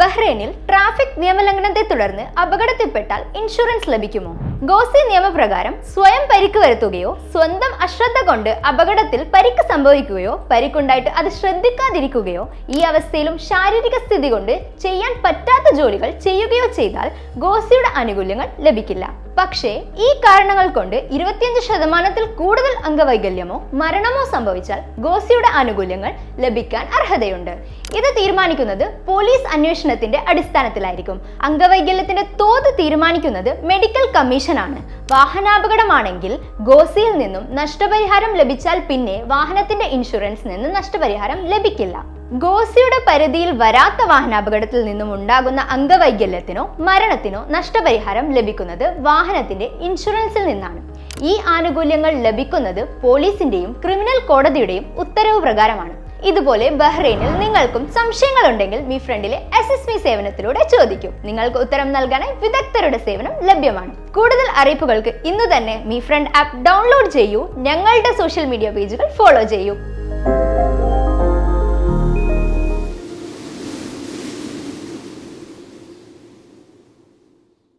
ബഹ്റൈനിൽ traffic നിയമലംഘനത്തെ തുടർന്ന് അപകടത്തിൽപ്പെട്ടാൽ insurance ലഭിക്കുമോ? ഗോസി നിയമപ്രകാരം സ്വയം പരിക്ക് വരുത്തുകയോ സ്വന്തം അശ്രദ്ധ കൊണ്ട് അപകടത്തിൽ പരിക്ക് സംഭവിക്കുകയോ പരിക്കുണ്ടായിട്ട് അത് ശ്രദ്ധിക്കാതിരിക്കുകയോ ഈ അവസ്ഥയിലും ശാരീരിക സ്ഥിതി കൊണ്ട് ചെയ്യാൻ പറ്റാത്ത ജോലികൾ ചെയ്യുകയോ ചെയ്താൽ ഗോസിയുടെ ആനുകൂല്യങ്ങൾ ലഭിക്കില്ല. പക്ഷേ ഈ കാരണങ്ങൾ കൊണ്ട് ഇരുപത്തിയഞ്ച് ശതമാനത്തിൽ കൂടുതൽ അംഗവൈകല്യമോ മരണമോ സംഭവിച്ചാൽ ഗോസിയുടെ ആനുകൂല്യങ്ങൾ ലഭിക്കാൻ അർഹതയുണ്ട്. ഇത് തീരുമാനിക്കുന്നത് പോലീസ് അന്വേഷണത്തിന്റെ അടിസ്ഥാനത്തിലായിരിക്കും. അംഗവൈകല്യത്തിന്റെ തോത് തീരുമാനിക്കുന്നത് മെഡിക്കൽ കമ്മീഷനാണ്. വാഹനാപകടമാണെങ്കിൽ ഗോസിയിൽ നിന്നും നഷ്ടപരിഹാരം ലഭിച്ചാൽ പിന്നെ വാഹനത്തിന്റെ ഇൻഷുറൻസ് നിന്ന് നഷ്ടപരിഹാരം ലഭിക്കില്ല. ഗോസിയുടെ പരിധിയിൽ വരാത്ത വാഹനാപകടത്തിൽ നിന്നും ഉണ്ടാകുന്ന അംഗവൈകല്യത്തിനോ മരണത്തിനോ നഷ്ടപരിഹാരം ലഭിക്കുന്നത് വാഹനത്തിന്റെ ഇൻഷുറൻസിൽ നിന്നാണ്. ഈ ആനുകൂല്യങ്ങൾ ലഭിക്കുന്നത് പോലീസിന്റെയും ക്രിമിനൽ കോടതിയുടെയും ഉത്തരവ് പ്രകാരമാണ്. ഇതുപോലെ ബഹ്റൈനിൽ നിങ്ങൾക്കും സംശയങ്ങളുണ്ടെങ്കിൽ മീ ഫ്രണ്ടിലെ എസ് എസ് ബി സേവനത്തിലൂടെ ചോദിക്കും. നിങ്ങൾക്ക് ഉത്തരം നൽകാനായി വിദഗ്ധരുടെ സേവനം ലഭ്യമാണ്. കൂടുതൽ അറിയിപ്പുകൾക്ക് ഇന്ന് തന്നെ മീ ഫ്രണ്ട് ആപ്പ് ഡൗൺലോഡ് ചെയ്യൂ. ഞങ്ങളുടെ സോഷ്യൽ മീഡിയ പേജുകൾ ഫോളോ ചെയ്യൂ.